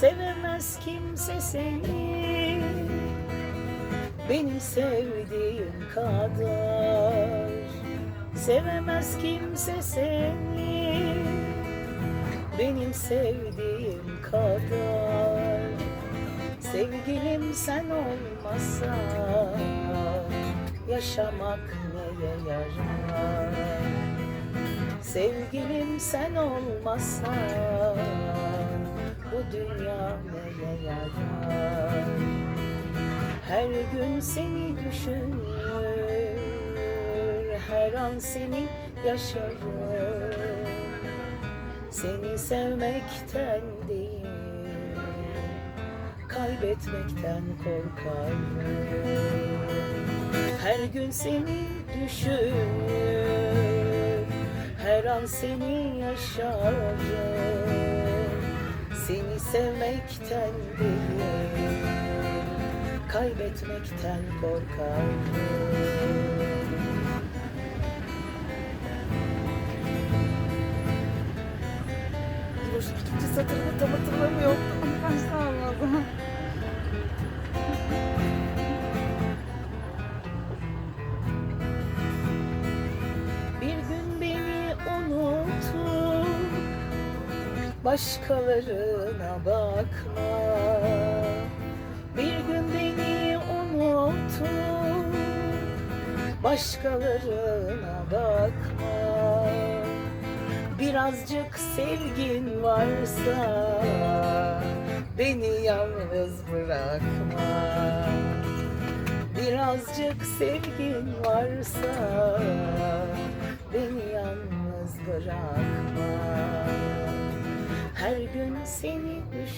Sevemez kimse seni. Beni sevdiğin kadar Sevemez kimse seni. Benim sevdiğim kadar Sevgilim sen olmasa Yaşamak neye yarar. Sevgilim sen olmasa Bu dünya neye yarar Her gün seni düşünür Her an seni yaşarım Seni sevmekten değil Kaybetmekten korkarım. Her gün seni düşünür Her an seni yaşarım Seni sevmekten değil Kaybetmekten korkarım ikinci satırını tam hatırlamıyorum. Başta başkalarına bakma. Bir gün beni unutup başkalarına bakma. Birazcık sevgin varsa beni yalnız bırakma. Birazcık sevgin varsa beni yalnız bırakma.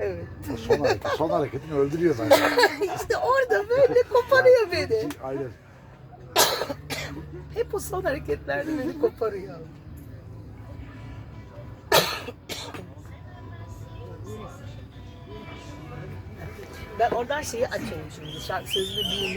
Evet. O son hareket, son hareketini öldürüyor bence. işte orada böyle koparıyor beni. Aynen. Hep o son hareketlerde beni koparıyor. Ben oradan şeyi açayım şimdi. Şarkı sözünü bilme